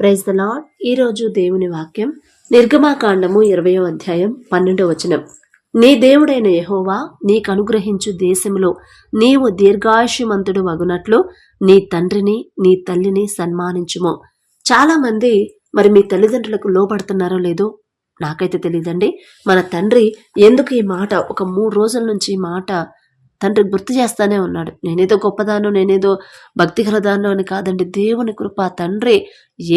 Praise the lord ఈరోజు దేవుని వాక్యం నిర్గమాకాండము ఇరవయో అధ్యాయం పన్నెండవ వచనం. నీ దేవుడైన యహోవా నీకు అనుగ్రహించు దేశంలో నీవు దీర్ఘాయుష్యమంతుడు వగునట్లు నీ తండ్రిని నీ తల్లిని సన్మానించుము. చాలామంది మరి మీ తల్లిదండ్రులకు లోపడుతున్నారో లేదో నాకైతే తెలియదండి మన తండ్రి ఎందుకు ఈ మాట ఒక మూడు రోజుల నుంచి ఈ మాట తండ్రి గుర్తు చేస్తానే ఉన్నాడు. నేనేదో గొప్పదాను నేనేదో భక్తి గలదాను అని కాదండి. దేవుని కృప తండ్రి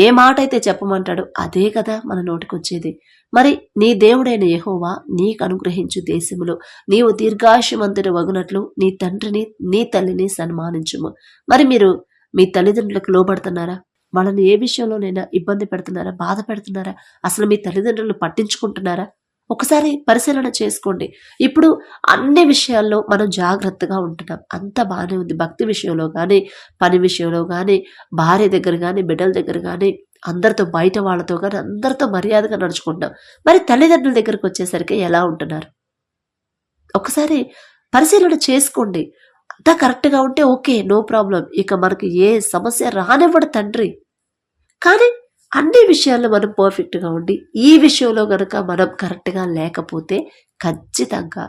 ఏ మాట అయితే చెప్పమంటాడో అదే కదా మన నోటికొచ్చేది. మరి నీ దేవుడైన యహోవా నీకు అనుగ్రహించు దేశములో నీవు దీర్ఘాయుషమంతటి వగునట్లు నీ తండ్రిని నీ తల్లిని సన్మానించుము. మరి మీరు మీ తల్లిదండ్రులకు లోబడుతున్నారా? వాళ్ళని ఏ విషయంలోనైనా ఇబ్బంది పెడుతున్నారా? బాధ పెడుతున్నారా? అసలు మీ తల్లిదండ్రులు పట్టించుకుంటున్నారా? ఒకసారి పరిశీలన చేసుకోండి. ఇప్పుడు అన్ని విషయాల్లో మనం జాగ్రత్తగా ఉంటున్నాం. అంత బాగానే ఉంది. భక్తి విషయంలో కానీ పని విషయంలో కానీ భార్య దగ్గర కానీ బిడ్డల దగ్గర కానీ అందరితో బయట వాళ్ళతో కానీ అందరితో మర్యాదగా నడుచుకుంటాం మరి తల్లిదండ్రుల దగ్గరకు వచ్చేసరికి ఎలా ఉంటున్నారు? ఒకసారి పరిశీలన చేసుకోండి. అంతా కరెక్ట్గా ఉంటే ఓకే నో ప్రాబ్లం. ఇక మనకి ఏ సమస్య రానివ్వడు తండ్రి. కానీ అన్ని విషయాల్లో మనం పర్ఫెక్ట్గా ఉండి ఈ విషయంలో కనుక మనం కరెక్ట్గా లేకపోతే ఖచ్చితంగా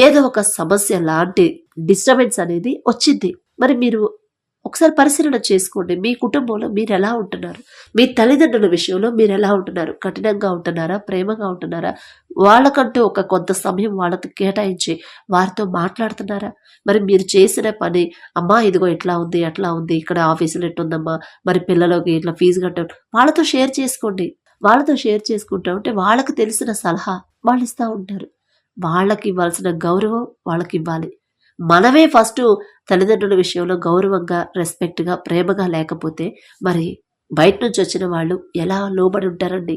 ఏదో ఒక సమస్య లాంటి డిస్టర్బెన్స్ అనేది వచ్చింది. మరి మీరు ఒకసారి పరిశీలన చేసుకోండి. మీ కుటుంబంలో మీరు ఎలా ఉంటున్నారు? మీ తల్లిదండ్రుల విషయంలో మీరు ఎలా ఉంటున్నారు? కఠినంగా ఉంటున్నారా? ప్రేమగా ఉంటున్నారా? వాళ్ళకంటూ ఒక కొంత సమయం వాళ్ళతో కేటాయించి వారితో మాట్లాడుతున్నారా? మరి మీరు చేసిన పని అమ్మా ఇదిగో ఇట్లా ఉంది అట్లా ఉంది ఇక్కడ ఆఫీసులో ఎట్టుందమ్మా మరి పిల్లలకి ఇట్లా ఫీజు కట్ట వాళ్ళతో షేర్ చేసుకోండి. వాళ్ళతో షేర్ చేసుకుంటా ఉంటే వాళ్ళకి తెలిసిన సలహా వాళ్ళు ఇస్తూ ఉంటారు. వాళ్ళకి ఇవ్వాల్సిన గౌరవం వాళ్ళకి ఇవ్వాలి. మనమే ఫస్ట్ తల్లిదండ్రుల విషయంలో గౌరవంగా రెస్పెక్ట్గా ప్రేమగా లేకపోతే మరి బయట నుంచి వచ్చిన వాళ్ళు ఎలా లోబడి ఉంటారండి?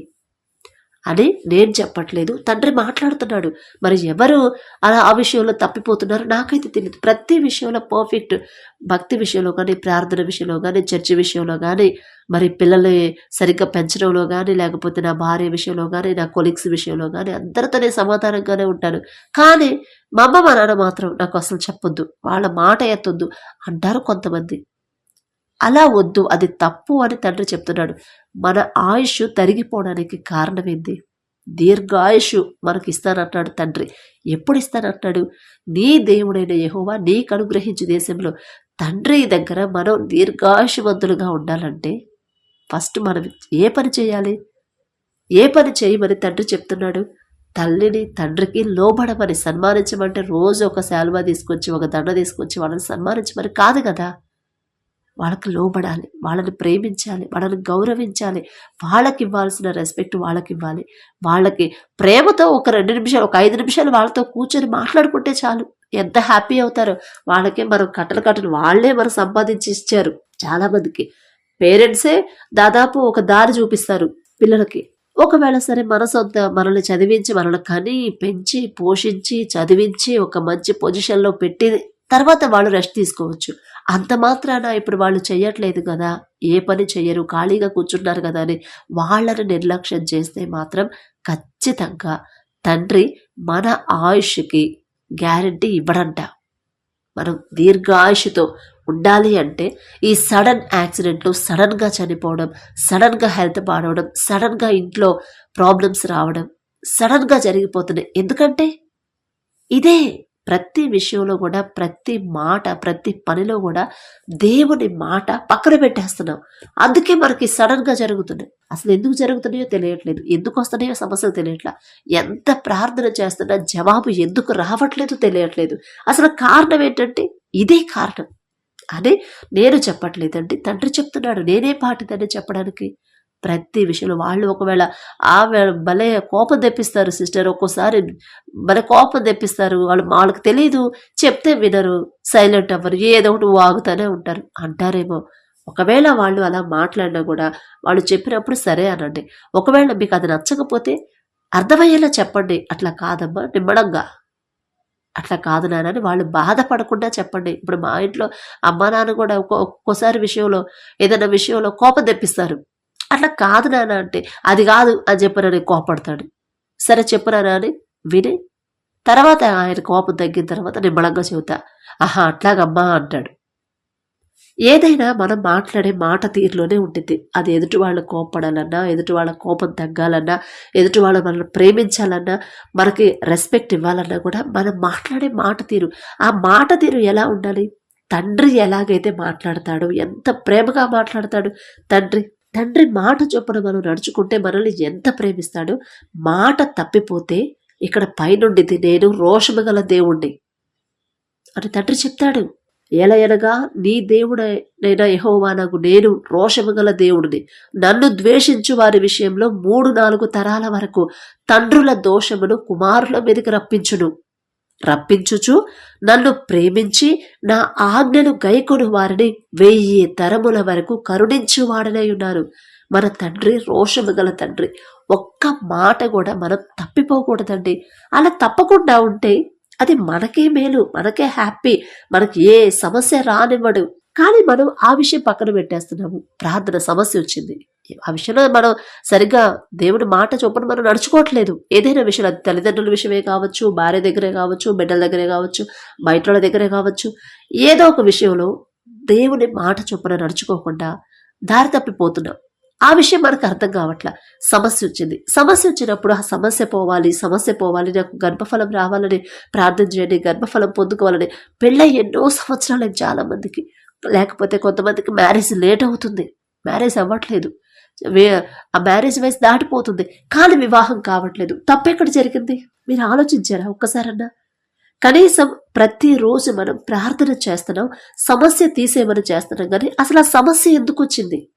అని నేను చెప్పట్లేదు తండ్రి మాట్లాడుతున్నాడు. మరి ఎవరు అలా ఆ విషయంలో తప్పిపోతున్నారో? నాకైతే తెలియదు ప్రతి విషయంలో పర్ఫెక్ట్ భక్తి విషయంలో కానీ ప్రార్థన విషయంలో కానీ చర్చి విషయంలో కానీ మరి పిల్లల్ని సరిగ్గా పెంచడంలో కానీ లేకపోతే నా భార్య విషయంలో కానీ నా కొలీగ్స్ విషయంలో కానీ అందరితోనే సమాధానంగానే ఉంటాను కానీ మా అమ్మ మా నాన్న మాత్రం నాకు అసలు చెప్పొద్దు. వాళ్ళ మాట ఎత్తొద్దు అంటారు కొంతమంది. అలా వద్దు అది తప్పు అని తండ్రి చెప్తున్నాడు. మన ఆయుష్ తరిగిపోవడానికి కారణం ఏంది దీర్ఘాయుషు మనకి ఇస్తానంటున్నాడు తండ్రి. ఎప్పుడు ఇస్తానంటాడు నీ దేవుడైన యహోవా నీకు అనుగ్రహించు దేశంలో తండ్రి దగ్గర మనం దీర్ఘాయుషవంతులుగా ఉండాలంటే ఫస్ట్ మనం ఏ పని చేయాలి? ఏ పని చేయమని తండ్రి చెప్తున్నాడు? తల్లిని తండ్రికి లోబడమని సన్మానించమంటే రోజు ఒక శాలువా తీసుకొచ్చి ఒక దండ తీసుకొచ్చి వాళ్ళని సన్మానించమని కాదు కదా? వాళ్ళకి లోబడాలి వాళ్ళని ప్రేమించాలి వాళ్ళని గౌరవించాలి వాళ్ళకి ఇవ్వాల్సిన రెస్పెక్ట్ వాళ్ళకి ఇవ్వాలి. వాళ్ళకి ప్రేమతో ఒక రెండు నిమిషాలు ఒక ఐదు నిమిషాలు వాళ్ళతో కూర్చొని మాట్లాడుకుంటే చాలు. ఎంత హ్యాపీ అవుతారో. వాళ్ళకే మనం కట్టలు కట్టలు వాళ్ళే మనం సంపాదించి ఇచ్చారు. చాలా మందికి. పేరెంట్సే దాదాపు ఒక దారి చూపిస్తారు పిల్లలకి. ఒకవేళ సరే మన సొంత మనల్ని చదివించి మనల్ని కని పెంచి పోషించి చదివించి ఒక మంచి పొజిషన్లో పెట్టి తర్వాత వాళ్ళు రెస్ట్ తీసుకోవచ్చు. అంత మాత్రాన ఇప్పుడు వాళ్ళు చేయట్లేదు కదా ఏ పని చేయరు ఖాళీగా కూర్చున్నారు కదా అని వాళ్ళని నిర్లక్ష్యం చేస్తే మాత్రం ఖచ్చితంగా తండ్రి మన ఆయుష్కి గ్యారంటీ ఇవ్వడంట. మనం దీర్ఘాయుషతో ఉండాలి అంటే ఈ సడన్ యాక్సిడెంట్లు సడన్గా చనిపోవడం సడన్గా హెల్త్ పాడవడం సడన్గా ఇంట్లో ప్రాబ్లమ్స్ రావడం సడన్గా జరిగిపోతున్నాయి. ఎందుకంటే ఇదే ప్రతి విషయంలో కూడా ప్రతి మాట ప్రతి పనిలో కూడా దేవుని మాట పక్కన పెట్టేస్తున్నాం. అందుకే మనకి సడన్గా జరుగుతున్నాయి. అసలు ఎందుకు జరుగుతున్నాయో తెలియట్లేదు. ఎందుకు వస్తున్నాయో సమస్యలు తెలియట్లా. ఎంత ప్రార్థన చేస్తున్నా జవాబు ఎందుకు రావట్లేదు తెలియట్లేదు. అసలు కారణం ఏంటంటే ఇదే కారణం. అని నేను చెప్పట్లేదండి తండ్రి చెప్తున్నాడు. నేనే పాటిదని చెప్పడానికి ప్రతి విషయంలో వాళ్ళు ఒకవేళ ఆమె భలే కోపం తెప్పిస్తారు సిస్టర్. ఒక్కోసారి భలే కోపం తెప్పిస్తారు. వాళ్ళు వాళ్ళకి తెలియదు చెప్తే వినరు సైలెంట్ అవ్వరు ఏదో ఒకటి వాగుతూనే ఉంటారు. అంటారేమో. ఒకవేళ వాళ్ళు అలా మాట్లాడినా కూడా వాళ్ళు చెప్పినప్పుడు సరే అనండి. ఒకవేళ మీకు అది నచ్చకపోతే అర్థమయ్యేలా చెప్పండి. అట్లా కాదమ్మా నిమ్మడంగా. అట్లా కాదు నానని వాళ్ళు బాధపడకుండా చెప్పండి. ఇప్పుడు మా ఇంట్లో అమ్మా నాన్న కూడా ఒక్కో ఒక్కోసారి విషయంలో ఏదైనా విషయంలో కోపం తెప్పిస్తారు. అట్లా కాదు నాన్న అంటే అది కాదు అని చెప్పనని కోపడతాడు. సరే చెప్పరానా అని విని. తర్వాత ఆయన కోపం తగ్గిన తర్వాత నిమ్మళంగా చెబుతా ఆహా అట్లాగమ్మా అంటాడు. ఏదైనా మనం మాట్లాడే మాట తీరులోనే ఉంటుంది అది ఎదుటి వాళ్ళ కోపడాలన్నా ఎదుటి వాళ్ళ కోపం తగ్గాలన్నా ఎదుటి వాళ్ళు మనల్ని ప్రేమించాలన్నా మనకి రెస్పెక్ట్ ఇవ్వాలన్నా కూడా మనం మాట్లాడే మాట తీరు. ఆ మాట తీరు ఎలా ఉండాలి? తండ్రి ఎలాగైతే మాట్లాడతాడో ఎంత ప్రేమగా మాట్లాడతాడు? తండ్రి తండ్రి మాట చొప్పున మనం నడుచుకుంటే మనల్ని ఎంత ప్రేమిస్తాడో? మాట తప్పిపోతే ఇక్కడ పైనుండిది నేను రోషము గల దేవుణ్ణి. అని తండ్రి చెప్తాడు. ఎలా నీ దేవుడైనా యహోవా నాకు నేను రోషము గల దేవుడిని నన్ను ద్వేషించు వారి విషయంలో మూడు నాలుగు తరాల వరకు తండ్రుల దోషమును కుమారుల మీదకి రప్పించును. రప్పించుచు నన్ను ప్రేమించి నా ఆజ్ఞను గైకొను వారిని వెయ్యి తరముల వరకు కరుణించువాడనై ఉన్నారు. మన తండ్రి రోషము గల తండ్రి ఒక్క మాట కూడా మనం తప్పిపోకూడదండి. అలా తప్పకుండా ఉంటే అది మనకే మేలు మనకే హ్యాపీ మనకి ఏ సమస్య రానివ్వడు. కానీ మనం ఆ విషయం పక్కన పెట్టేస్తున్నాము. ప్రార్థన సమస్య వచ్చింది. ఆ విషయంలో మనం సరిగ్గా దేవుని మాట చొప్పున మనం నడుచుకోవట్లేదు. ఏదైనా విషయం అది తల్లిదండ్రుల విషయమే కావచ్చు భార్య దగ్గరే కావచ్చు బిడ్డల దగ్గరే కావచ్చు బయట దగ్గరే కావచ్చు ఏదో ఒక విషయంలో దేవుని మాట చొప్పున నడుచుకోకుండా దారి తప్పిపోతున్నాం. ఆ విషయం మనకు అర్థం కావట్ల. సమస్య వచ్చింది. సమస్య వచ్చినప్పుడు ఆ సమస్య పోవాలి సమస్య పోవాలి నాకు గర్భఫలం రావాలని ప్రార్థన చేయండి గర్భఫలం పొందుకోవాలని. పెళ్ళై ఎన్నో సంవత్సరాలు చాలా మందికి లేకపోతే కొంతమందికి మ్యారేజ్ లేట్ అవుతుంది. మ్యారేజ్ అవ్వట్లేదు. ఆ మ్యారేజ్ వయసు దాటిపోతుంది. కానీ వివాహం కావట్లేదు. తప్పెక్కడ జరిగింది? మీరు ఆలోచించారా ఒక్కసారన్నా? కనీసం ప్రతిరోజు మనం ప్రార్థన చేస్తున్నాం సమస్య తీసేమని చేస్తున్నాం కానీ అసలు ఆ సమస్య ఎందుకు వచ్చింది?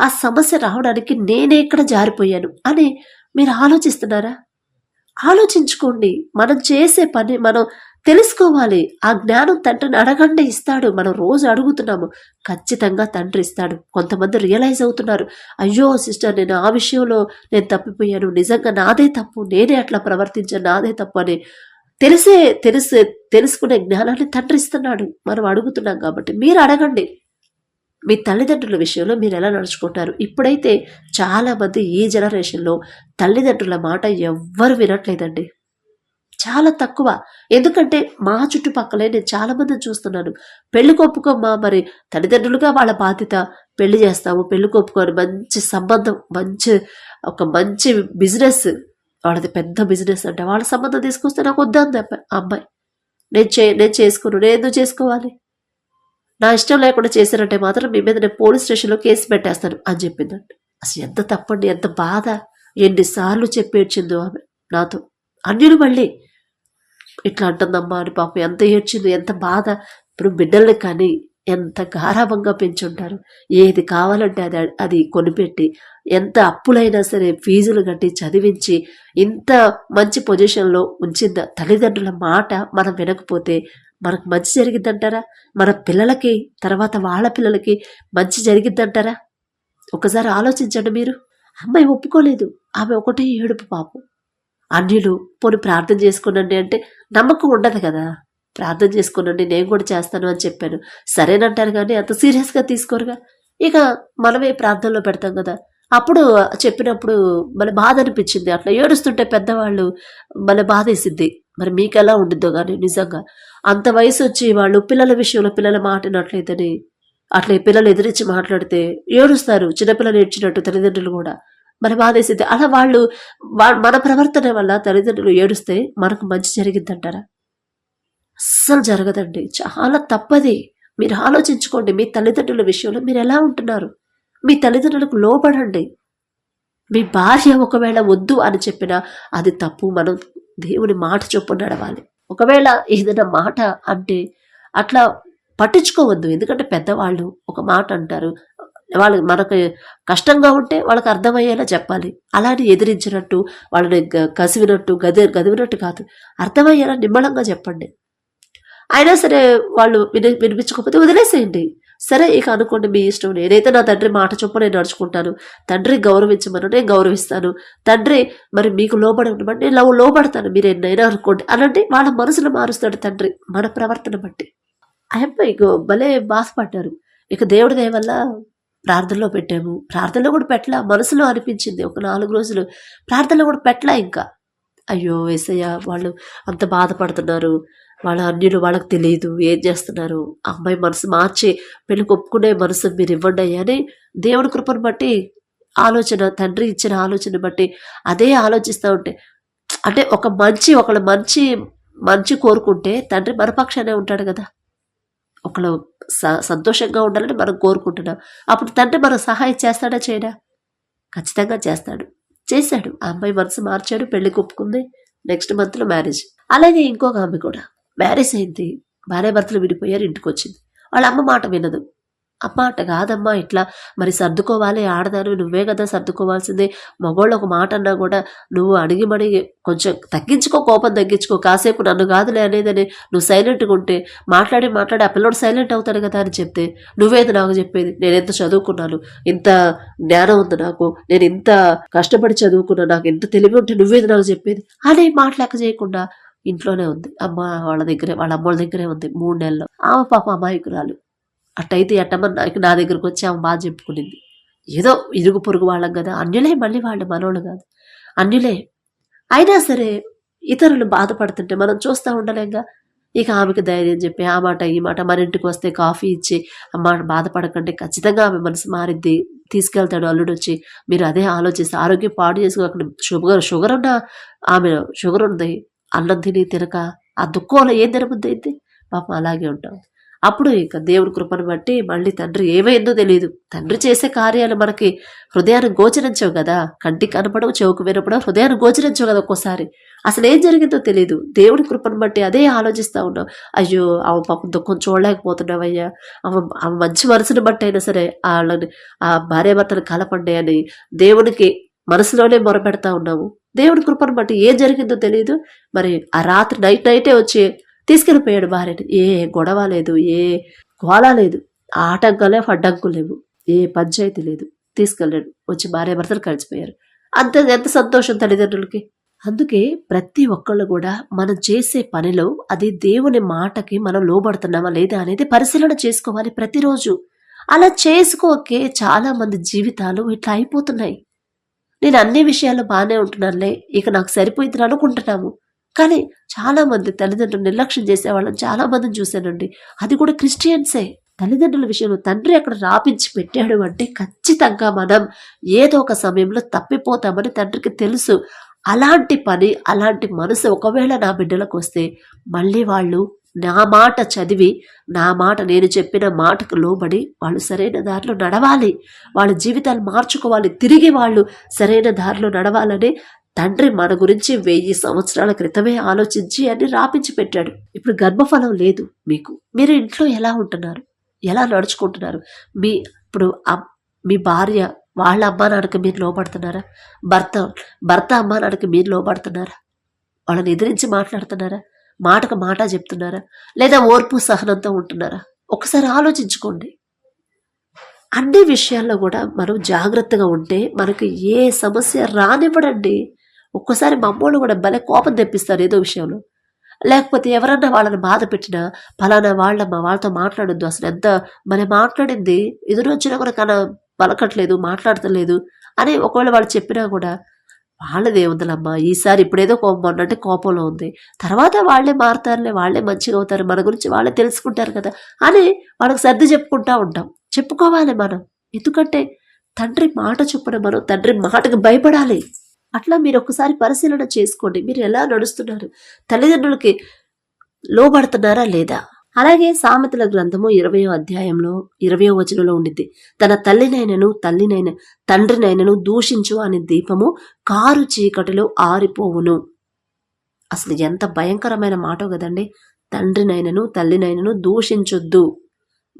ఆ సమస్య రావడానికి నేనే ఇక్కడ జారిపోయాను అని మీరు ఆలోచిస్తున్నారా? ఆలోచించుకోండి. మనం చేసే పని మనం తెలుసుకోవాలి. ఆ జ్ఞానం తండ్రిని అడగండి ఇస్తాడు. మనం రోజు అడుగుతున్నాము. ఖచ్చితంగా తండ్రి ఇస్తాడు. కొంతమంది రియలైజ్ అవుతున్నారు. అయ్యో సిస్టర్ నేను ఆ విషయంలో నేను తప్పిపోయాను. నిజంగా నాదే తప్పు. నేనే అట్లా ప్రవర్తించాను నాదే తప్పు అని తెలిసే తెలిసే తెలుసుకునే జ్ఞానాన్ని తండ్రి ఇస్తున్నాడు. మనం అడుగుతున్నాం కాబట్టి మీరు అడగండి. మీ తల్లిదండ్రుల విషయంలో మీరు ఎలా నడుచుకుంటారు? ఇప్పుడైతే చాలామంది ఈ జనరేషన్లో తల్లిదండ్రుల మాట ఎవ్వరు వినట్లేదండి. చాలా తక్కువ. ఎందుకంటే మా చుట్టుపక్కలే నేను చాలా మందిని చూస్తున్నాను. పెళ్ళి కొప్పుకోమ్మా మరి. తల్లిదండ్రులుగా వాళ్ళ బాధ్యత పెళ్ళి చేస్తాము. పెళ్ళి కొప్పుకొని మంచి సంబంధం మంచి ఒక మంచి బిజినెస్. వాళ్ళది పెద్ద బిజినెస్ అంటే వాళ్ళ సంబంధం తీసుకొస్తే నాకు వద్దంది అమ్మాయి. నేను చే నేను చేసుకున్నాను నేను ఎందుకు చేసుకోవాలి? నా ఇష్టం లేకుండా చేశారంటే మాత్రం మీ మీద నేను పోలీస్ స్టేషన్లో కేసు పెట్టేస్తాను అని చెప్పిందండి అసలు ఎంత తప్పండి ఎంత బాధ. ఎన్నిసార్లు చెప్పేడ్చిందో ఆమె నాతో. అన్యులు మళ్ళీ. ఇట్లా అంటుందమ్మా అని పాపం ఎంత ఏడ్చింది ఎంత బాధ. ఇప్పుడు బిడ్డల్ని కానీ ఎంత గారాభంగా పెంచుంటారు. ఏది కావాలంటే అది అది కొనిపెట్టి ఎంత అప్పులైనా సరే ఫీజులు కట్టి చదివించి ఇంత మంచి పొజిషన్లో ఉంచింద తల్లిదండ్రుల మాట మనం వినకపోతే మనకు మంచి జరిగిద్దంటారా? మన పిల్లలకి తర్వాత వాళ్ళ పిల్లలకి మంచి జరిగిద్దంటారా? ఒకసారి ఆలోచించండి మీరు. అమ్మాయి ఒప్పుకోలేదు. ఆమె ఒకటే ఏడుపు పాపం. అన్యులు పోనీ ప్రార్థన చేసుకునండి అంటే నమ్మకం ఉండదు కదా. ప్రార్థన చేసుకునండి నేను కూడా చేస్తాను అని చెప్పాను. సరేనంటారు కానీ అంత సీరియస్గా తీసుకోరుగా. ఇక మనమే ప్రార్థనలో పెడతాం కదా. అప్పుడు చెప్పినప్పుడు మన బాధ అనిపించింది. అట్లా ఏడుస్తుంటే పెద్దవాళ్ళు మన బాధ వేసింది. మరి మీకు ఎలా ఉండిద్దో కానీ నిజంగా. అంత వయసు వచ్చి వాళ్ళు పిల్లల విషయంలో పిల్లల మాటినట్లయితేనే అట్లా ఈ పిల్లలు ఎదిరించి మాట్లాడితే ఏడుస్తారు. చిన్నపిల్లలు ఏడ్చినట్టు తల్లిదండ్రులు కూడా. మన బాధేసింది అలా వాళ్ళు మన ప్రవర్తన వల్ల తల్లిదండ్రులు ఏడుస్తే మనకు మంచి జరిగిద్దంటారా? అస్సలు జరగదండి. చాలా తప్పది. మీరు ఆలోచించుకోండి మీ తల్లిదండ్రుల విషయంలో మీరు ఎలా ఉంటున్నారు? మీ తల్లిదండ్రులకు లోబడండి. మీ భార్య ఒకవేళ వద్దు అని చెప్పినా అది తప్పు. మనం దేవుని మాట చొప్పున నడవాలి. ఒకవేళ ఏదైనా మాట అంటే అట్లా పట్టించుకోవద్దు. ఎందుకంటే పెద్దవాళ్ళు ఒక మాట అంటారు వాళ్ళు మనకు కష్టంగా ఉంటే వాళ్ళకి అర్థమయ్యేలా చెప్పాలి. అలానే ఎదిరించినట్టు వాళ్ళని కసివినట్టు గది గదివినట్టు కాదు. అర్థమయ్యేలా నిమ్మళంగా చెప్పండి. అయినా సరే వాళ్ళు విని వినిపించకపోతే వదిలేసేయండి. సరే ఇక అనుకోండి మీ ఇష్టం. నేనైతే నా తండ్రి మాట చొప్పున నేను నడుచుకుంటాను. తండ్రి గౌరవించమని నేను గౌరవిస్తాను. తండ్రి మరి మీకు లోబడి ఉండమని నేను లవ్ లోబడతాను. మీరు ఎన్నైనా అనుకోండి. అలాంటి వాళ్ళ మనసును మారుస్తాడు తండ్రి మన ప్రవర్తన బట్టి. అయ్యప్ప ఇక భలే బాధపడ్డారు. ఇక దేవుడి దయ వల్ల ప్రార్థనలో పెట్టాము. ప్రార్థనలో కూడా పెట్టలా మనసులో అనిపించింది. ఒక నాలుగు రోజులు ప్రార్థనలో కూడా పెట్టలా ఇంకా. అయ్యో వేసయ్య వాళ్ళు అంత బాధపడుతున్నారు. వాళ్ళ అన్యులు వాళ్ళకి తెలియదు ఏం చేస్తున్నారు? ఆ అమ్మాయి మనసు మార్చి పెళ్ళి ఒప్పుకునే మనసు మీరు ఇవ్వండి అయ్యా అని దేవుడి కృపను బట్టి ఆలోచన తండ్రి ఇచ్చిన ఆలోచన బట్టి అదే ఆలోచిస్తూ ఉంటే అంటే ఒక మంచి ఒకళ్ళ మంచి మంచి కోరుకుంటే తండ్రి మన పక్షానే ఉంటాడు కదా. ఒకళ్ళు స- సంతోషంగా ఉండాలని మనం కోరుకుంటున్నాం. అప్పుడు తండ్రి మనకు సహాయం చేస్తాడా చేయడా? ఖచ్చితంగా చేస్తాడు. చేశాడు. ఆ అమ్మాయి మనసు మార్చాడు పెళ్ళి ఒప్పుకుంది నెక్స్ట్ మంత్లో మ్యారేజ్. అలాగే ఇంకొక ఆమె కూడా. మ్యారేజ్ అయింది. భార్యాభర్తలు విడిపోయారు ఇంటికి వచ్చింది వాళ్ళ అమ్మ మాట వినదు. అమ్మ అట్ట కాదమ్మా ఇట్లా మరి సర్దుకోవాలి ఆడదాను నువ్వే కదా సర్దుకోవాల్సిందే. మగోళ్ళు ఒక మాట అన్నా కూడా నువ్వు అడిగి మడిగి కొంచెం తగ్గించుకో కోపం తగ్గించుకో కాసేపు నన్ను కాదులే అనేదని నువ్వు సైలెంట్గా ఉంటే మాట్లాడి మాట్లాడి ఆ పిల్లోడు సైలెంట్ అవుతాడు కదా అని చెప్తే నువ్వేది నాకు చెప్పేది? నేను ఎంత చదువుకున్నాను? ఇంత జ్ఞానం ఉంది నాకు? నేను ఇంత కష్టపడి చదువుకున్నాను నాకు ఎంత తెలివి ఉంటే నువ్వేది నాకు చెప్పేది? అనే మాట చేయకుండా ఇంట్లోనే ఉంది. అమ్మ వాళ్ళ దగ్గరే వాళ్ళ అమ్మోళ్ళ దగ్గరే ఉంది మూడు నెలలు. ఆమె పాప అమాయకురాలు. అట్టయితే ఎట్టమని నాకు నా దగ్గరకు వచ్చి ఆమె బాగా చెప్పుకునింది. ఏదో ఇరుగు పొరుగు వాళ్ళం కదా అన్యులే మళ్ళీ వాళ్ళు మనోళ్ళు కాదు. అన్యులే. అయినా సరే ఇతరులు బాధపడుతుంటే మనం చూస్తూ ఉండలేంగా. ఇక ఆమెకు ధైర్యం చెప్పి ఆ మాట ఈ మాట మన ఇంటికి వస్తే కాఫీ ఇచ్చి అమ్మ బాధపడకండి ఖచ్చితంగా ఆమె మనసు మారిద్ది తీసుకెళ్తాడు అల్లుడు వచ్చి. మీరు అదే ఆలోచిస్తే ఆరోగ్యం పాడు చేసుకోకండి. షుగర్ షుగర్ ఉన్న ఆమె షుగర్ ఉంది అన్నం తిని తినక ఆ దుఃఖంలో ఏం తినబుద్ది అయితే పాపం అలాగే ఉంటాం. అప్పుడు ఇక దేవుడి కృపను బట్టి మళ్ళీ తండ్రి ఏమైందో తెలియదు తండ్రి చేసే కార్యాలు మనకి హృదయాన్ని గోచరించవు కదా. కంటికి కనపడవు చెవుకు వినపడవు హృదయాన్ని గోచరించవు కదా ఒక్కోసారి. అసలు ఏం జరిగిందో తెలియదు దేవుడి కృపను బట్టి అదే ఆలోచిస్తూ ఉన్నావు. అయ్యో ఆమె పాపం దుఃఖం చూడలేకపోతున్నావయ్యా. ఆమె ఆమె మంచి మనసుని బట్టి అయినా సరే వాళ్ళని ఆ భార్యాభర్తను కలపండి అని దేవునికి మనసులోనే మొరపెడతా ఉన్నాము దేవుడి కృపను బట్టి ఏం జరిగిందో తెలియదు మరి ఆ రాత్రి నైట్ నైటే వచ్చి తీసుకెళ్ళిపోయాడు భార్యని. ఏ గొడవ లేదు ఏ గోళ లేదు ఆటంకాలే అడ్డంకులు లేవు ఏ పంచాయతీ లేదు. తీసుకెళ్ళాడు వచ్చి భార్య భర్తలు కలిసిపోయారు. అంత ఎంత సంతోషం తల్లిదండ్రులకి. అందుకే ప్రతి ఒక్కళ్ళు కూడా మనం చేసే పనిలో అది దేవుని మాటకి మనం లోబడుతున్నామా లేదా అనేది పరిశీలన చేసుకోవాలి ప్రతిరోజు. అలా చేసుకోకే చాలా మంది జీవితాలు ఇట్లా అయిపోతున్నాయి. నేను అన్ని విషయాలు బాగానే ఉంటున్నానులే ఇక నాకు సరిపోయింది అనుకుంటున్నాము. కానీ చాలామంది తల్లిదండ్రులు నిర్లక్ష్యం చేసే వాళ్ళని చాలామందిని చూశానండి. అది కూడా క్రిస్టియన్సే. తల్లిదండ్రుల విషయంలో తండ్రి అక్కడ రాపించి పెట్టాడు అంటే ఖచ్చితంగా మనం ఏదో ఒక సమయంలో తప్పిపోతామని తండ్రికి తెలుసు. అలాంటి పని అలాంటి మనసు ఒకవేళ నా బిడ్డలకు వస్తే మళ్ళీ వాళ్ళు నా మాట చదివి నా మాట నేను చెప్పిన మాటకు లోబడి వాళ్ళు సరైన దారిలో నడవాలి. వాళ్ళ జీవితాలు మార్చుకోవాలి. తిరిగి వాళ్ళు సరైన దారిలో నడవాలని తండ్రి మన గురించి వెయ్యి సంవత్సరాల క్రితమే ఆలోచించి అన్ని రాపించి పెట్టాడు. ఇప్పుడు గర్భఫలం లేదు మీకు. మీరు ఇంట్లో ఎలా ఉంటున్నారు? ఎలా నడుచుకుంటున్నారు? మీ ఇప్పుడు అమ్- మీ భార్య వాళ్ళ అమ్మా నాన్నకి మీరు లోపడుతున్నారా భర్త భర్త అమ్మా నాన్నకి మీరు లోపడుతున్నారా వాళ్ళని ఎదిరించి మాట్లాడుతున్నారా? మాటకు మాట చెప్తున్నారా? లేదా ఓర్పు సహనంతో ఉంటున్నారా? ఒకసారి ఆలోచించుకోండి. అన్ని విషయాల్లో కూడా మనం జాగ్రత్తగా ఉంటే మనకు ఏ సమస్య రానివ్వడండి. ఒక్కోసారి మా అమ్మోళ్ళు కూడా భలే కోపం తెప్పిస్తారు ఏదో విషయంలో. లేకపోతే ఎవరన్నా వాళ్ళని బాధ పెట్టినా ఫలానా వాళ్ళమ్మ వాళ్ళతో మాట్లాడొద్దు అసలు ఎంత మన మాట్లాడింది ఎదురు వచ్చినా కూడా కన పలకట్లేదు మాట్లాడతలేదు అని ఒకవేళ వాళ్ళు చెప్పినా కూడా వాళ్ళదే ఉందలమ్మా ఈసారి ఇప్పుడేదో కోపం అన్నట్టు కోపంలో ఉంది. తర్వాత వాళ్ళే మారుతారులే వాళ్ళే మంచిగా అవుతారు మన గురించి వాళ్ళే తెలుసుకుంటారు కదా అని వాళ్ళకి సర్ది చెప్పుకుంటా ఉంటాం. చెప్పుకోవాలి మనం. ఎందుకంటే తండ్రి మాట చొప్పున మనం తండ్రి మాటకు భయపడాలి. అట్లా మీరు ఒకసారి పరిశీలన చేసుకోండి. మీరు ఎలా నడుస్తున్నారు? తల్లిదండ్రులకి లోబడుతున్నారా లేదా? అలాగే సామెతల గ్రంథము ఇరవయో అధ్యాయంలో ఇరవయో వచనంలో ఉండిద్ది. తన తల్లినైనను తల్లినైన తండ్రినైనను దూషించు అనే దీపము కారు చీకటిలో ఆరిపోవును. అసలు ఎంత భయంకరమైన మాట కదండి. తండ్రినైనను తల్లినైనను దూషించొద్దు.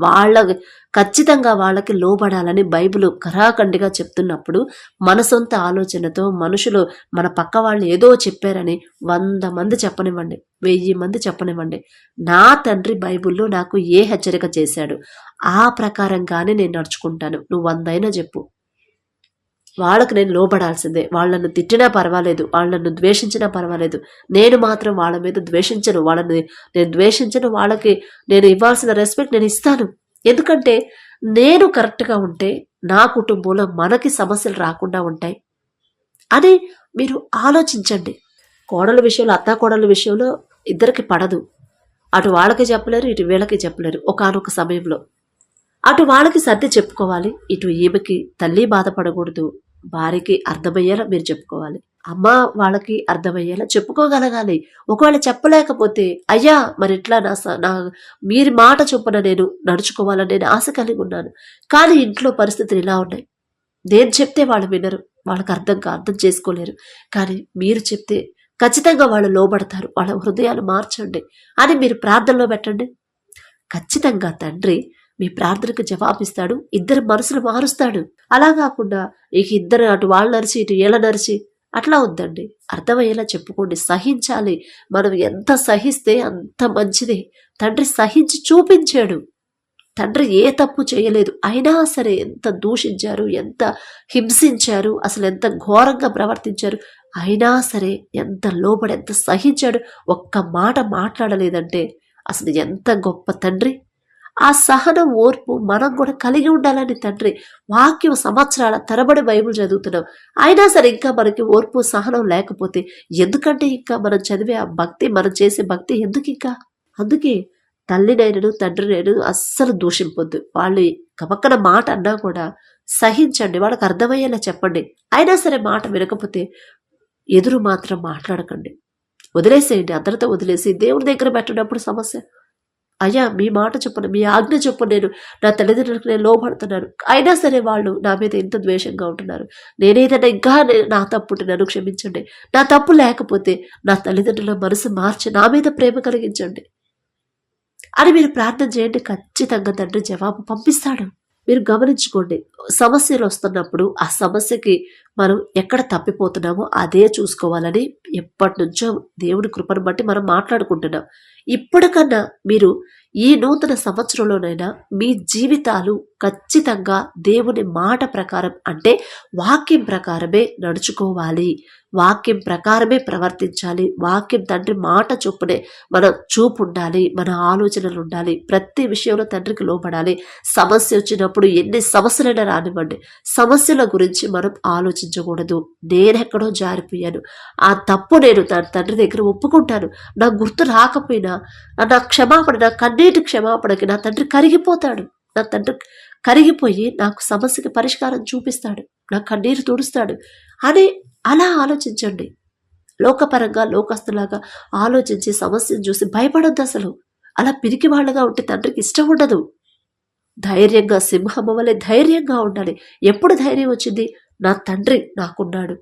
వాళ్ళ ఖచ్చితంగా వాళ్ళకి లోబడాలని బైబిల్ కరాఖండిగా చెప్తున్నప్పుడు మన సొంత ఆలోచనతో మనుషులు మన పక్క వాళ్ళు ఏదో చెప్పారని వంద మంది చెప్పనివ్వండి వెయ్యి మంది చెప్పనివ్వండి. నా తండ్రి బైబిల్లో నాకు ఏ హెచ్చరిక చేశాడు? ఆ ప్రకారంగానే నేను నడుచుకుంటాను. నువ్వు వందైనా చెప్పు. వాళ్ళకు నేను లోబడాల్సిందే. వాళ్ళను తిట్టినా పర్వాలేదు వాళ్ళను ద్వేషించినా పర్వాలేదు. నేను మాత్రం వాళ్ళ మీద ద్వేషించను. వాళ్ళని నేను ద్వేషించను. వాళ్ళకి నేను ఇవ్వాల్సిన రెస్పెక్ట్ నేను ఇస్తాను. ఎందుకంటే నేను కరెక్ట్గా ఉంటే నా కుటుంబంలో మనకి సమస్యలు రాకుండా ఉంటాయి. అని మీరు ఆలోచించండి. కోడల విషయంలో అత్త కోడల విషయంలో ఇద్దరికి పడదు. అటు వాళ్ళకి చెప్పలేరు ఇటు వీళ్ళకి చెప్పలేరు. ఒకానొక సమయంలో. అటు వాళ్ళకి సర్ది చెప్పుకోవాలి. ఇటు ఈమెకి తల్లి బాధపడకూడదు. భార్యకి అర్థమయ్యేలా మీరు చెప్పుకోవాలి. అమ్మ వాళ్ళకి అర్థమయ్యేలా చెప్పుకోగలగాలి. ఒకవేళ చెప్పలేకపోతే అయ్యా మరి ఇట్లా నా స- నా మీరు మాట చొప్పున నేను నడుచుకోవాలని నేను ఆశ కలిగి ఉన్నాను. కానీ ఇంట్లో పరిస్థితులు ఇలా ఉన్నాయి. నేను చెప్తే వాళ్ళు వినరు. వాళ్ళకి అర్థం అర్థం చేసుకోలేరు. కానీ మీరు చెప్తే ఖచ్చితంగా వాళ్ళు లోబడతారు. వాళ్ళ హృదయాలు మార్చండి. అని మీరు ప్రార్థనలో పెట్టండి. ఖచ్చితంగా తండ్రి మీ ప్రార్థనకు జవాబిస్తాడు. ఇద్దరు మనసులు మారుస్తాడు. అలా కాకుండా ఇక ఇద్దరు అటు వాళ్ళు నరిచి ఇటు ఏళ్ళ నరిచి అట్లా ఉందండి అర్థమయ్యేలా చెప్పుకోండి. సహించాలి. మనం ఎంత సహిస్తే అంత మంచిది. తండ్రి సహించి చూపించాడు. తండ్రి ఏ తప్పు చేయలేదు. అయినా సరే ఎంత దూషించారు ఎంత హింసించారు అసలు ఎంత ఘోరంగా ప్రవర్తించారు. అయినా సరే ఎంత లోబడి ఎంత సహించాడు. ఒక్క మాట మాట్లాడలేదంటే అసలు ఎంత గొప్ప తండ్రి. ఆ సహన ఓర్పు మనం కూడా కలిగి ఉండాలని తండ్రి. వాక్యం సంవత్సరాల తరబడి బైబిల్ చదువుతున్నాం. అయినా సరే ఇంకా మనకి ఓర్పు సహనం లేకపోతే ఎందుకంటే ఇంకా మనం చదివే ఆ భక్తి మనం చేసే భక్తి ఎందుకు ఇంకా? అందుకే తల్లినైనను తండ్రినైను అస్సలు దూషింపొద్దు. వాళ్ళు కపక్కన మాట అన్నా కూడా సహించండి. వాళ్ళకి అర్థమయ్యేలా చెప్పండి. అయినా సరే మాట వినకపోతే ఎదురు మాత్రం మాట్లాడకండి. వదిలేసేయండి. అందరితో వదిలేసి దేవుడి దగ్గర పెట్టినప్పుడు సమస్య అయ్యా మీ మాట చొప్పున మీ ఆజ్ఞ చొప్పున నేను నా తల్లిదండ్రులకు నేను లోపడుతున్నాను అయినా సరే వాళ్ళు నా మీద ఎంత ద్వేషంగా ఉంటున్నారు? నేనేదైనా ఇంకా నా తప్పుంటే నన్ను క్షమించండి. నా తప్పు లేకపోతే నా తల్లిదండ్రుల మనసు మార్చి నా మీద ప్రేమ కలిగించండి. అని మీరు ప్రార్థన చేయండి. ఖచ్చితంగా తండ్రి జవాబు పంపిస్తాడు. మీరు గమనించుకోండి. సమస్యలు వస్తున్నప్పుడు ఆ సమస్యకి మనం ఎక్కడ తప్పిపోతున్నామో అదే చూసుకోవాలని ఎప్పటి నుంచో దేవుడి కృపను బట్టి మనం మాట్లాడుకుంటున్నాం. ఇప్పటికన్నా మీరు ఈ నూతన సంవత్సరంలోనైనా మీ జీవితాలు ఖచ్చితంగా దేవుని మాట ప్రకారం అంటే వాక్యం ప్రకారమే నడుచుకోవాలి. వాక్యం ప్రకారమే ప్రవర్తించాలి. వాక్యం తండ్రి మాట చొప్పునే మన చూపు ఉండాలి మన ఆలోచనలు ఉండాలి ప్రతి విషయంలో తండ్రికి లోపడాలి సమస్య వచ్చినప్పుడు ఎన్ని సమస్యలైనా రానివ్వండి. సమస్యల గురించి మనం ఆలోచించకూడదు. నేనెక్కడో జారిపోయాను. ఆ తప్పు నేను తండ్రి దగ్గర ఒప్పుకుంటాను. నా గుర్తు రాకపోయినా నా క్షమాపణ నా కన్నీటి క్షమాపణకి నా తండ్రి కరిగిపోతాడు. నా తండ్రి కరిగిపోయి నాకు సమస్యకి పరిష్కారం చూపిస్తాడు నా కన్నీరు తుడుస్తాడు. అని అలా ఆలోచించండి. లోకపరంగా లోకస్తులాగా ఆలోచించి సమస్యను చూసి భయపడొద్దు అసలు. అలా పిరికి వాళ్ళగా ఉంటే తండ్రికి ఇష్టం ఉండదు. ధైర్యంగా సింహం వలె ధైర్యంగా ఉండాలి. ఎప్పుడు ధైర్యం వచ్చింది? నా తండ్రి నాకున్నాడు.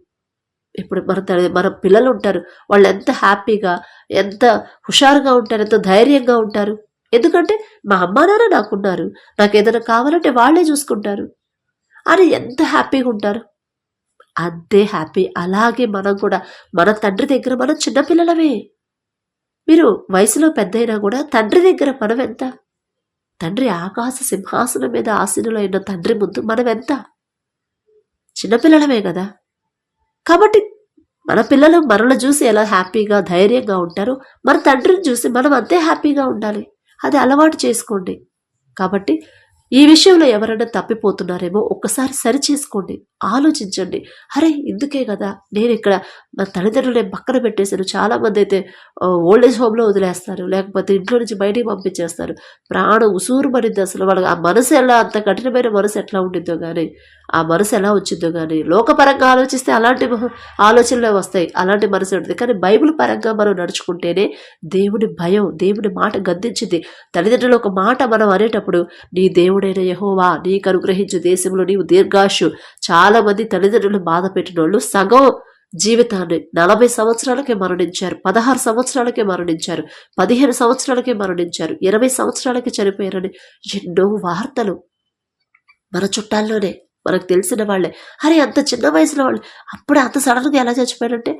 ఇప్పుడు మన తండ్రి మన పిల్లలు ఉంటారు. వాళ్ళు ఎంత హ్యాపీగా ఎంత హుషారుగా ఉంటారు ఎంత ధైర్యంగా ఉంటారు? ఎందుకంటే మా అమ్మా నాన్న నాకున్నారు. నాకు ఏదైనా కావాలంటే వాళ్ళే చూసుకుంటారు. అని ఎంత హ్యాపీగా ఉంటారు. అంతే హ్యాపీ. అలాగే మనం కూడా. మన తండ్రి దగ్గర మనం చిన్నపిల్లలమే. మీరు వయసులో పెద్దయినా కూడా తండ్రి దగ్గర మనం ఎంత? తండ్రి ఆకాశ సింహాసనం మీద ఆసీనులైన తండ్రి ముందు మనం ఎంత? చిన్నపిల్లలమే కదా. కాబట్టి మన పిల్లలు మనల్ని చూసి ఎలా హ్యాపీగా ధైర్యంగా ఉంటారో మన తండ్రిని చూసి మనం అంతే హ్యాపీగా ఉండాలి. అది అలవాటు చేసుకోండి. కాబట్టి ఈ విషయంలో ఎవరైనా తప్పిపోతున్నారేమో ఒక్కసారి సరి చేసుకోండి ఆలోచించండి. అరే ఇందుకే కదా నేను ఇక్కడ నా తల్లిదండ్రులు పక్కన పెట్టేశాను. చాలామంది అయితే ఓల్డ్ ఏజ్ హోమ్లో వదిలేస్తారు లేకపోతే ఇంట్లో నుంచి బయటికి పంపించేస్తారు. ప్రాణం ఉసూరు పడింది అసలు. వాళ్ళకి ఆ మనసు ఎలా అంత కఠినమైన మనసు ఎట్లా ఉండిందో కానీ ఆ మనసు ఎలా వచ్చిందో కానీ లోకపరంగా ఆలోచిస్తే అలాంటి ఆలోచనలే వస్తాయి. అలాంటి మనసు ఉంటుంది. కానీ బైబిల్ పరంగా మనం నడుచుకుంటేనే దేవుని భయం దేవుని మాట గద్దించింది. తల్లిదండ్రులు ఒక మాట మనం అనేటప్పుడు నీ దేవుడైన యహోవా నీకు అనుగ్రహించు దేశంలో నీవు దీర్ఘాషు చాలా మంది తల్లిదండ్రులు బాధ పెట్టినోళ్ళు సగం జీవితాన్ని నలభై సంవత్సరాలకే మరణించారు పదహారు సంవత్సరాలకే మరణించారు పదిహేను సంవత్సరాలకే మరణించారు ఇరవై సంవత్సరాలకే చనిపోయారని ఎన్నో వార్తలు మన చుట్టాల్లోనే మనకు తెలిసిన వాళ్ళే. అరే అంత చిన్న వయసులో వాళ్ళు అప్పుడే అంత సడన్గా ఎలా చచ్చిపోయారంటే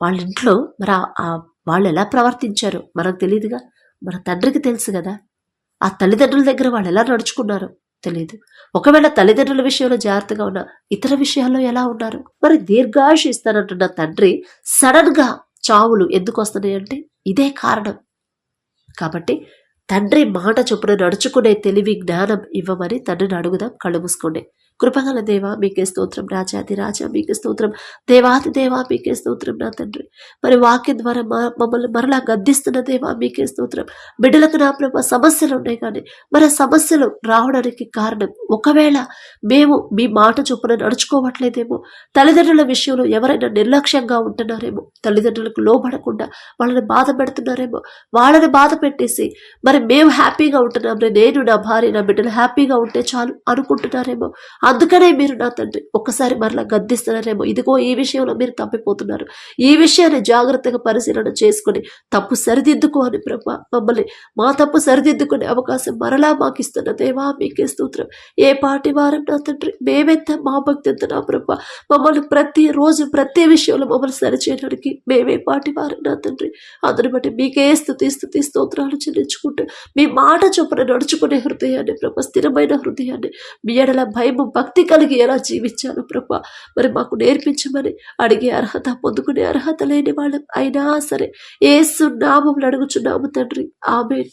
వాళ్ళ ఇంట్లో మరి వాళ్ళు ఎలా ప్రవర్తించారు మనకు తెలియదుగా. మన తండ్రికి తెలుసు కదా. ఆ తల్లిదండ్రుల దగ్గర వాళ్ళు ఎలా నడుచుకున్నారో తెలియదు ఒకవేళ తల్లిదండ్రుల విషయంలో జాగ్రత్తగా ఉన్న ఇతర విషయాల్లో ఎలా ఉన్నారు? మరి దీర్ఘాయుష ఇస్తానంటున్న తండ్రి సడన్గా చావులు ఎందుకు వస్తున్నాయి అంటే ఇదే కారణం. కాబట్టి తండ్రి మాట చొప్పున నడుచుకునే తెలివి జ్ఞానం ఇవ్వమని తండ్రిని అడుగుదాం కళ్ళు మూసుకోండి. కృపగల దేవ మీకే స్తోత్రం రాజాది రాజా మీకే స్తోత్రం దేవాది దేవా మీకే స్తోత్రం నా తండ్రి. మరి వాక్యం ద్వారా మమ్మల్ని మరలా గద్దిస్తున్న దేవా మీకే స్తోత్రం. బిడ్డలకు నా ప్రభా సమస్యలు ఉన్నాయి కానీ మరి సమస్యలు రావడానికి కారణం ఒకవేళ మేము మీ మాట చొప్పున నడుచుకోవట్లేదేమో తల్లిదండ్రుల విషయంలో ఎవరైనా నిర్లక్ష్యంగా ఉంటున్నారేమో తల్లిదండ్రులకు లోబడకుండా వాళ్ళని బాధ పెడుతున్నారేమో వాళ్ళని బాధ పెట్టేసి మరి మేము హ్యాపీగా ఉంటున్నాం నేను నా భార్య నా బిడ్డలు హ్యాపీగా ఉంటే చాలు అనుకుంటున్నారేమో అందుకనే మీరు నా తండ్రి. ఒక్కసారి మరలా గద్దిస్తున్నారేమో. ఇదిగో ఈ విషయంలో మీరు తప్పిపోతున్నారు. ఈ విషయాన్ని జాగ్రత్తగా పరిశీలన చేసుకుని తప్పు సరిదిద్దుకోని ప్రభా మమ్మల్ని మా తప్పు సరిదిద్దుకునే అవకాశం మరలా మాకు ఇస్తున్న దేవా మీకే స్తోత్రం. ఏ పాటి వారం నా తండ్రి? మేమెంత మా భక్తి ఎంత నా ప్రభా మమ్మల్ని ప్రతి రోజు ప్రతి విషయంలో మమ్మల్ని సరిచేయడానికి మేమే పాటి వారం నా తండ్రి. అందుని బట్టి మీకే స్థుతి స్థుతి స్తోత్రాలు చెల్లించుకుంటూ మీ మాట చొప్పున నడుచుకునే హృదయాన్ని ప్రభ స్థిరమైన హృదయాన్ని మీ ఎడల భయము భక్తి కలిగి ఎలా జీవించాలో ప్రభా. మరి మాకు నేర్పించమని అడిగే అర్హత పొందుకునే అర్హత లేని వాళ్ళం. అయినా సరే ఏసు నామములు అడుగుచున్నాము తండ్రి. ఆమె